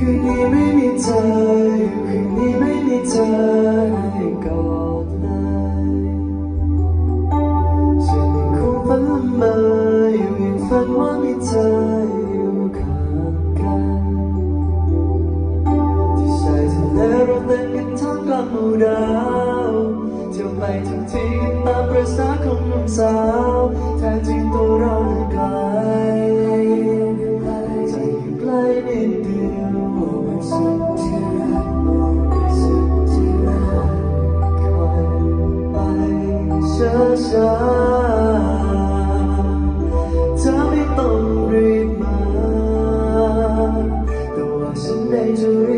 คืนนี้ไม่มีเธอคืนนี้ไม่มีเธอให้กอดเลยฉันยังคงฝันมาอยยังฝันว่ามีเธออยู่ข้างกันที่ชายทะเลเราเล่นกันท่ามกลางหมู่ดาวเที่ยวไปทั้งที่ตามประสาของหนุ่มสาว ช้าๆเธอไม่ต้องรีบมา แต่ว่าฉันได้จะรี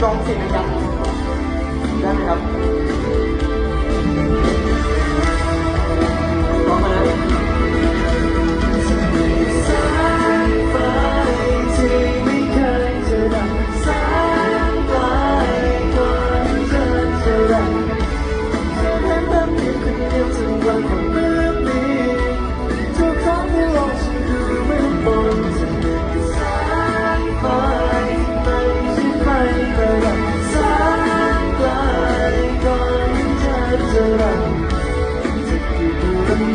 装进人อง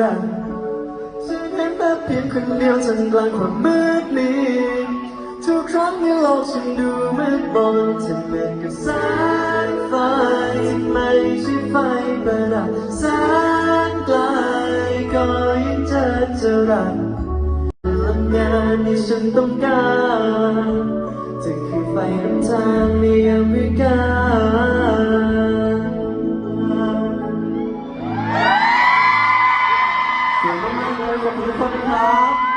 ได้ฉันเห็นแต่เพียงคนเดียวจนกลางความมืดนี้ทุกครั้งที่โลกฉันดูมืดมนจะเหมือนกับแสงไฟที่ไม่ใช่ไฟประดับแสงไกลก็ยิ่งเจอจะรักพลังงานที่ฉันต้องการจะคือไฟนำทางในอเมริกา เดี๋กๆเลยขอบคุณทุกคนนะครับ